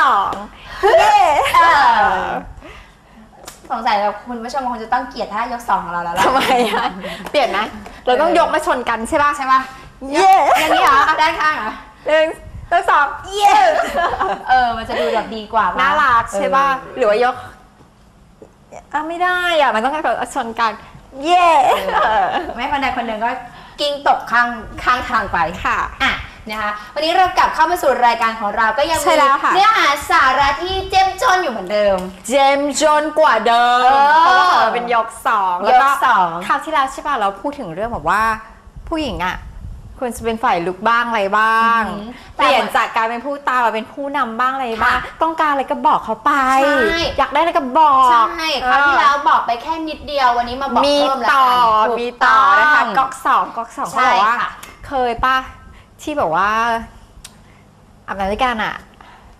สองเย้เออสงสัยแบบคุณผู้ชมคงจะต้องเกลียดท่ายกสองของเราแล้วล่ะทำไมอะเปลี่ยนไหมเราต้องยกมาชนกันใช่ป่ะใช่ปะเย้อย่างนี้เหรอเอาด้านข้างเหรอหนึ่งยกสองเย้เออมันจะดูแบบดีกว่าปะน่ารักใช่ป่ะเออหรือว่ายกอะไม่ได้อะมันต้องแบบชนกันเย้ไม่คนใดคนหนึ่งก็กิ้งตกข้างข้างทางไปค่ะอะ นะคะวันนี้เรากลับเข้ามาสู่รายการของเราก็ยังใช่มีแล้วค่ะ เนื้อหาสาระที่เจ้มจนอยู่เหมือนเดิม เจมจนกว่าเดิมเออเพราะว่าของเราเป็นยกสองแล้วก็ยกสองคราวที่แล้วใช่ป่ะเราพูดถึงเรื่องแบบว่า ผู้หญิงอะควรจะเป็นฝ่ายลุกบ้างอะไรบ้าง อือหือเปลี่ยนจากการเป็นผู้ตามมาเป็นผู้นำบ้างอะไรบ้าง ค่ะต้องการอะไรก็บอกเขาไป ใช่ อยากได้อะไรก็บอก ใช่คราวที่แล้วบอกไปแค่นิดเดียววันนี้มาบอกมีเพิ่มแล้วต่อ กันถูกมีต่อนะคะต้องก๊อกสองก๊อกสองเขาใช่บอกว่า ค่ะ เคยป่ะ ที่แบบว่าอาบน้ำด้วยกันอะ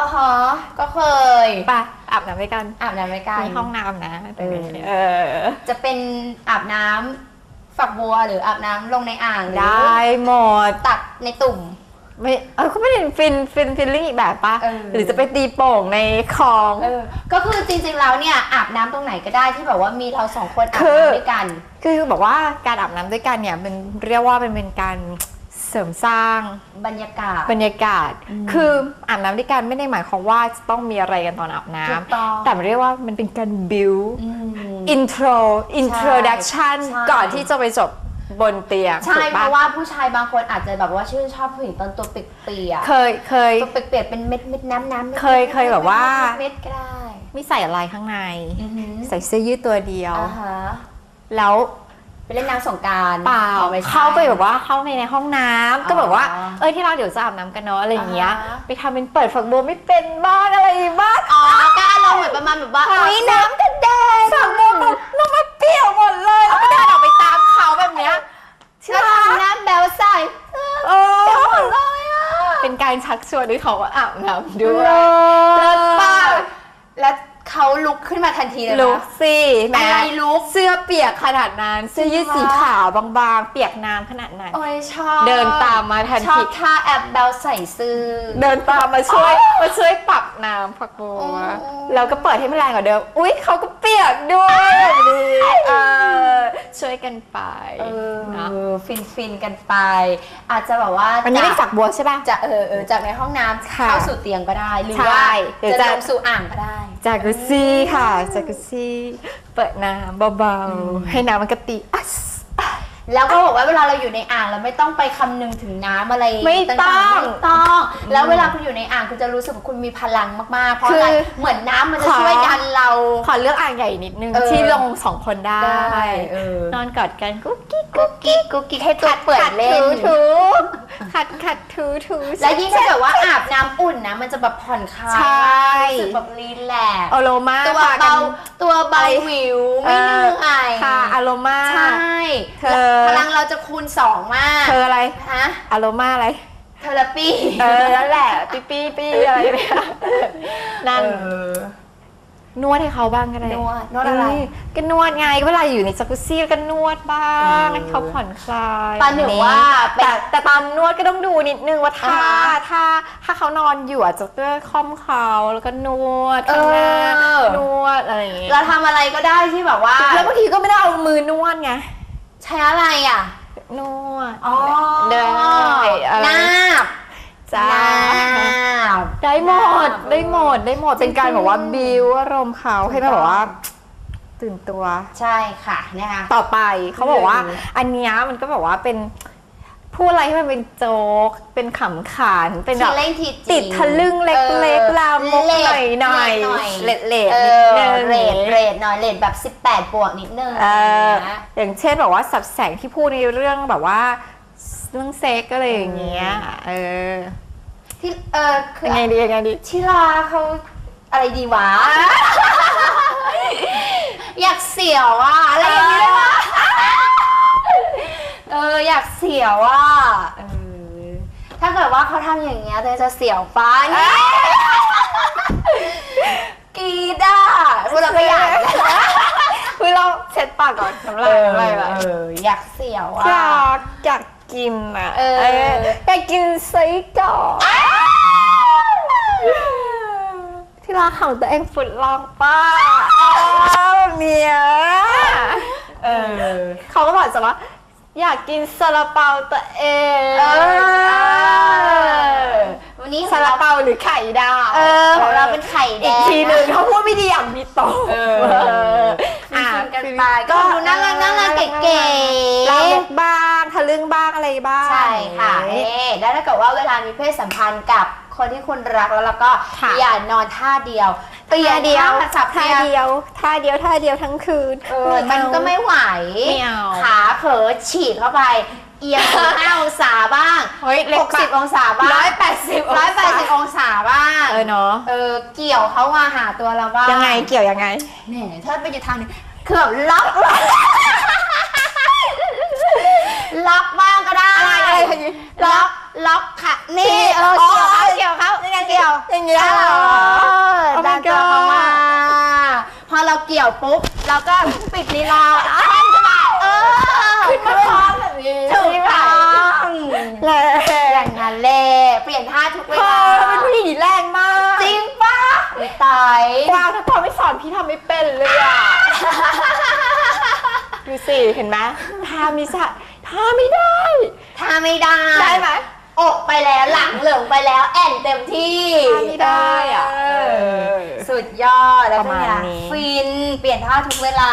อ๋อฮะก็เคยป่ะอาบน้ำด้วยกันอาบน้ำไม่กันมีห้องน้ำนะเออเออ จะเป็นอาบน้ำฝักบัวหรืออาบน้ำลงในอ่างหรือได้หมดตักในตุ่มไม่เออก็ไม่ได้ฟินฟินฟิลลิ่งอีกแบบปะเออหรือจะไปตีโป่งในคลองเออก็คือจริงๆแล้วเนี่ยอาบน้ำตรงไหนก็ได้ที่แบบว่ามีเราสองคนอาบคือน้ำด้วยกัน คือบอกว่าการอาบน้ำด้วยกันเนี่ยมันเรียกว่าเป็นเป็นการ เสริมสร้าง บรรยากาศ บรรยากาศอืมคืออาบน้ำด้วยกันไม่ได้หมายความว่าจะต้องมีอะไรกันตอนอาบน้ถูกต้องำแต่มันเรียกว่ามันเป็นการ build อืม intro introduction ใช่ ก่อนที่จะไปจบบนเตียงใช่ถูกเพปะราะว่าผู้ชายบางคนอาจจะแบบว่าชื่นชอบผู้หญิงตอนตัวเปียกเคยเคย ๆตัวเปียกๆเป็นเม็ดเม็ดๆน้ำน้ำเคยเคยแบบว่า เม็ดๆก็ได้ไม่ใส่อะไรข้างใน อือหือใส่เสื้อยืดตัวเดียว อ่าฮะ แล้ว ไปเล่นน้ำสงกรารเปล่าเข้าไปแบบว่าเข้าไปในห้องน้ำก็แบบว่าอ๋อเอ้ยที่เราเดี๋ยวจะอาบน้ำกันเนาะอะไรอย่างเงี้ยอ่าฮะไปทำเป็นเปิดฝักบัวไม่เป็นบ้างอะไรบ้างอ๋อก็อารมณ์เหมือนประมาณแบบว่าค่ะเอ้ยน้ำกระเด็นฝักบัวแบบน้ำมันเปรี้ยวหมดเลยแล้วก็เดินออกไปตามเขาแบบเนี้ยใช่แล้วปะทำน้ำแบวใส่โอ้หมดเลยอะเป็นการชักชวนให้เขาอาบน้ำด้วยเลิเลิศศป้าป้าแล้ว เขาลุกขึ้นมาทันทีเลยลุนะกสิแหม่อะไรลุกเสื้อเปียกขนาดนั้น เสื้อยืดจริสีงเหรอขาวบางๆ เปียกน้ำขนาดนั้น โอ้ยชอบเดินตามมาทันชอที บท่าแอบแบลใส่ซื้อ เดินตามมาช่วยมาช่วยปรับน้ำฝักบัอ๋วอแล้วก็เปิดให้มันแรงกว่าเดิม อุ๊ยเขาก็เปียกด้วยแบบนี้เออช่วยกันไปเอนะอฟินฟินๆกันไป อาจจะแบบว่าวันนี้เป็นจากฝักบัวใช่ป่ะ จะเออเออจากในห้องน้ำค่ะเข้าสู่เตียงก็ได้ หรือใช่ว่าเดี๋ยวจะจะ ลงสู่อ่างก็ได้ จากุซี่ค่ะจากุซี่ เปิดน้ำเบาๆ ให้น้ำมันกระติอัส แล้วก็บอกว่าเวลาเราอยู่ในอ่างเราไม่ต้องไปคำนึงถึงน้ำอะไรไม่ต้องาๆไม่ต้อง แล้วเวลาคุณอยู่ในอ่างคุณจะรู้สึกว่าคุณมีพลังมากๆ เพราะอะไรคือ เหมือนน้ำมันจะขอช่วยดันเรา ขอเลือกอ่างใหญ่นิดนึง เออ ที่ลงสองคนได้ ได้เออนอนกอดกันกุ๊กกิ๊กกุ๊กกิ๊กกุ๊กกิ๊กให้ตัวเปิดเล่น ถูถูขัดขัดถูถูและยิ่งถ้าเกิดว่าอาบน้ำอุ่นนะมันจะแบบผ่อนคลายใช่ รู้สึกแบบรีแลกซ์อโรมาตัวพากัเบาน ตัวเบาหวิวไม่เหนื่อยค่ะอโรมาใช่เธอพลังเราจะคูณสองมาก เธออะไรฮะอโรมาอะไรเทอราปีเออนั่นแหละปีปีปีอะไรเนี่ยนั่ นเออนวดให้เขาบ้างก็ได้นวดนวดอะไรเก็นวดไงเวลาอยู่ในจักรุซี่ก็นวดบ้างเออให้เขาผ่อนคลายปาหนึ่งว่าเป็นแต่แต่ตอนนวดก็ต้องดูนิดนึงว่าถ้าอ่าฮะถ้าถ้าเขานอนอยู่อาจจะเพื่อค่อมเขาแล้วก็นวดข้างหน้าเออ นวดอะไรอย่างเงี้ยเราทำอะไรก็ได้ที่แบบว่าแล้วบางทีก็ไม่ได้เอามือนวดไงใช้อะไรอะนวด อ๋อได้เออนาบจ้านาบ ได้หมดนาบได้หมดได้หมดเป็นการจริงๆแบบว่าบิวอารมณ์เขาให้มันแบบว่าตื่นตัวใช่ค่ะนะคะต่อไปเขาบอกว่าอืมอันเนี้ยมันก็แบบว่าเป็นพูดอะไรให้มันเป็นโจ๊ก เป็นขำขัน เป็นแบทีบเล่นทีจริงติดทะลึ่งเล็กๆลามกหน่อยหน่อยหน่อยเล็ดเล็ดเอนิดอนึงเรทเรทหน่อยเรทแบบ 18 บวกนิดนึงเออนะอย่างเช่นแบบว่าสับแสงที่พูดในเรื่องแบบว่าเรื่องเซ็กอะไรอย่างเงี้ยเออ ที่เออคือยังไงดียังไงดีชิลาเขาอะไรดีวะ อยากเสียวอะอะไรอย่างนี้ได้ปะเอออยากเสียวอะเออถ้าเกิดว่าเขาทำอย่างเงี้ยเธอจะเสียวฟ้าเนี่ยกรีดอะพูดแล้วก็อยากคือเราเช็ดปากก่อนน้ำลายน้ำลายไหลเอออยากเสียวอยาอะกอยาก กินอะเออ อยากกินไส้กรอกที่ร้านของตัวเองฝุ่นลองป้าแบบเนี้ยเออ เขาก็บอกจะว่า อยากกินซาลาเปาตัวเองเออ วันนี้ซาลาเปาหรือไข่ดาวเออของเราเป็นไข่แดอีกงทีหนึ่งเขาพูดไม่ดีอย่างมีโตเอออะชิมกันไปก็ดูน่ารักน่ารักเก๋ๆ ลามกบ้างทะ ลึ่งบ้างอะไรบ้างใช่ค่ะนี่แล้วถ้าเกิดว่าเวลามีเพศสัมพันธ์กับคนที่คุณรักแล้วแล้วก็ค่ะอย่านอนท่าเดียวเปลี่ยท่านเดียวท่าสับท่าเปลี่ยนเดียวท่าเดียวท่าเดียวทั้งคืนเออมันก็ไม่ไหวไม่เอาขาเผลอฉีดเข้าไปเอียงสี่ห้าองศาบ้างเฮ้ยเล็หกกปะสิบองศาบ้างร้อยแปดสิบร้อยแปดสิบองศาบ้าง เออเนาะ เออ เกี่ยวเขามาหาตัวเราบ้าง ยังไง เกี่ยวยังไงแหมถ้าไปอยู่ทางนี้คือแบบล็อก ล็อกบ้างก็ได้อะไรอะไรอะไรล็อกล็อกค่ะนี่เอออ๋อเกี่ยวเขาเกี่ยวเขายังไงเกี่ยวอย่างเงี้ยเอเหรออ Oh my ดันตัวเข้ามาพอเราเกี่ยวปุ๊บเราก็ปิดลีลาท่อนขึ้นมาเออขึ้นมาพร้อมแบบนี้ถูกต้องแรงอย่างนั้นแหละเปลี่ยนท่าทุกเวเธลาอเป็นผู้หญิงที่แรงมาก จริงปะไม่ตายกวางถ้าพอไม่สอนพี่ทำไม่เป็นเลยอะดูสิเห็นไหมท่ามีสะ ท่าไม่ได้ท่าไม่ได้ได้ไหมอกไปแล้วหลังเหลืองไปแล้ว แอนเต็มที่ท่าไม่ได้อะเออ สุดยอดแล้วประมาณเป็นไงนี้ ฟินเปลี่ยนท่าทุกเวลา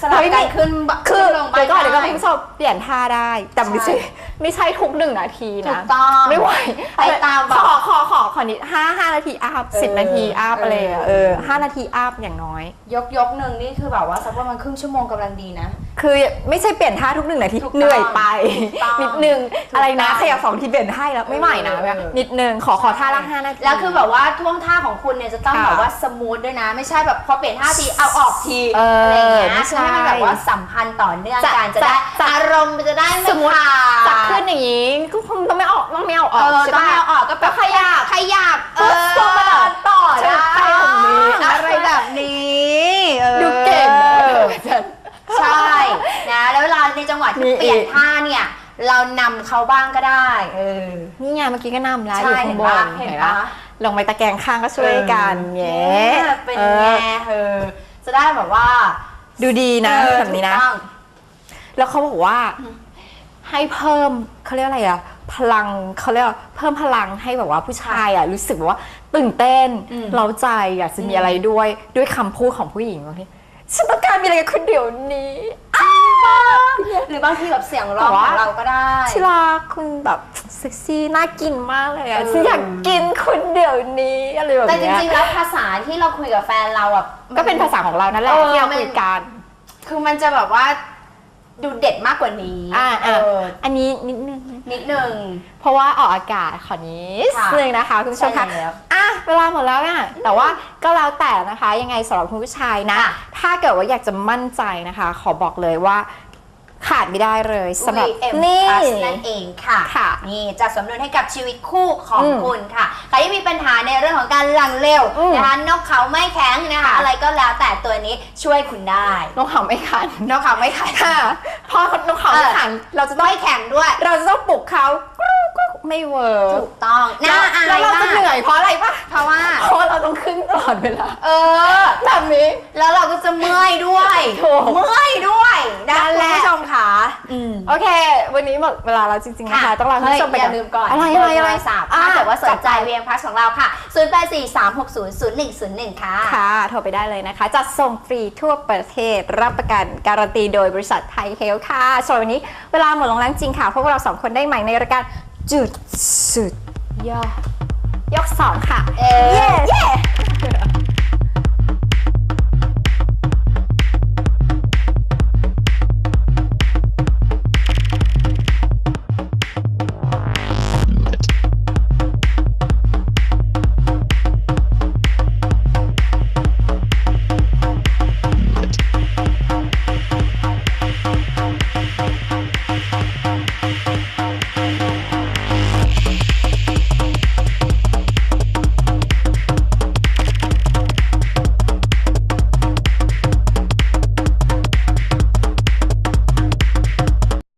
สลับเฮ้ยกันี่นขึ้นบคือขึ้นลงเดี๋ยวก่อนเดี๋ยวก่อนได้คุณผู้ชมเปลี่ยนท่าได้ แต่ไม่ใช่ไม่ใช่ทุกหนึ่งนาทีถูนะกต้องไม่ไหวไปตามแบบขอขอขอขอนิดห้าห้านาทีอัพสิบเออนาทีอัพเออออะไรอะเออห้านาทีอัพอย่างน้อย ยกยกหนึ่งนี่คือแบบว่าสักประมาณครึ่งชั่วโมงกำลังดีนะ คือไม่ใช่เปลี่ยนท่าทุกหนึ่งนาทีถูกต้องเหนื่อยไปถูกต้องนิดนึงถูกต้องอะไรนะขยับสองทีเปลี่ยนท่าอีกแล้วไม่ไหวนะเออแบบนิดนึงขอขอท่าละห้านาทีแล้วคือแบบว่าท่วงท่าของคุณเนี่ยจะต้องค่ะแบบว่าสมูทด้วยนะ ไม่ใช่แบบพอเปลี่ยนท่าทีเอาออกทีเอออะไรอย่างเงี้ยไม่ใช่ให้มันแบบว่าสัมพันธ์ต่อเนื่องจะกันจะจะได้จะอารมณ์มันจะได้ไม่สมมุติขาดจับขึ้นอย่างนี้ก็คงต้องไม่ออกต้องไม่เอาอเออกอใช่ต้องปะเอาออกก็แบบขยับขยับเอปุ๊บอลงมาเดินต่อได้ถูกต้องแบบนี้อะไรแบบนี้ออดูเก่งนะใช่นะแล้วเวลาในจังหวะมีที่เปลี่ยนอีกท่าเนี่ยเรานำเขาบ้างก็ได้เออนี่ไงเมื่อกี้ก็นำแล้วอใช่ยู่ข้างบนเห็นปะเห็นเห็นปะปะลงไปตะแกรงข้างก็ช่วยกันแย่เนี่ยเป็นเอไงอเออจะได้แบบว่า ดูดีนะเออแบบนี้นะ ถูกต้อง แล้วเขาบอกว่าให้เพิ่มเขาเรียกอะไรอะพลังเขาเรียกว่าเพิ่มพลังให้แบบว่าผู้ชายอะรู้สึกว่าตื่นเต้นอืม เร้าใจอยากจะมีอืมอะไรด้วยด้วยคำพูดของผู้หญิงบางทีฉันต้องการมีอะไรกับคุณเดี๋ยวนี้ หรือบางทีแบบเสียงร้องแต่ขว่าองเราก็ได้ชิลาคุณแบบเซ็กซี่น่ากินมากเลยอะเออฉันอยากกินคุณเดี๋ยวนี้อะไรแบบแต่จเนี้ยริงๆแล้วภาษาที่เราคุยกับแฟนเราอะก็เป็นภาษาของเรานั่นแหละเออที่เรามันคุยกันคือมันจะแบบว่าดูเด็ดมากกว่านี้อ่าเออ่าออันนี้นิดนึง นิดนึง เพราะว่าออกอากาศขอนี้ค่ะนึงนะคะ คุณผู้ชมคะใช่แล้วอะ เวลาหมดแล้วอะแต่ว่าก็แล้วแต่นะคะ ยังไงสำหรับคุณผู้ชายนะค่ะถ้าเกิดว่าอยากจะมั่นใจนะคะ ขอบอกเลยว่าขาดไม่ได้เลยสำหรับ VM นี่ Plus นั่นเองค่ะค่ะ นี่จะสมดุลให้กับชีวิตคู่ของอืมคุณค่ะ ใครที่มีปัญหาในเรื่องของการหลังเร็วอืมนะคะนกเขาไม่แข็งนะคะค่ะอะไรก็แล้วแต่ตัวนี้ช่วยคุณได้ นกเขาไม่ขันนกเขาไม่แข็งค่ะพอนกเขาไม่ขันเราจะต้องไม่แข็งด้วย เราจะต้องปลุกเขากรูกรู ไม่เวิร์กถูกต้องน่าอายแล้วเราจะมากเหนื่อยเพราะอะไรปะเพราะว่าเพราะว่าเราต้องขึ้นตลอดเวลาเออแบบนี้แล้วเราก็จะเมื่อยด้วยถูกเมื่อยด้วยนะนั่นคุณแหละผู้ชมค่ะอืมโอเค วันนี้หมดเวลาแล้วจริงๆนะคะต้องลาคุณผู้ชมไปเฮ้ยอย่าลืมก่อนอะไรเบอะไรร์โทอะไรรศัพท์อะถ้าเกิดว่าสนใจจัดไปเวียงพัสของเราค่ะ 0843600101 ค่ะ ค่ะ โทรไปได้เลยนะคะ จัดส่งฟรีทั่วประเทศรับประกันการันตีโดยบริษัทไทยเฮลค่ะส่วนวันนี้เวลาหมดลงแล้วจริงค่ะพวกเราสองคนได้ใหม่ในรายการ จุดสุดยอดยกสองค่ะ เออเย้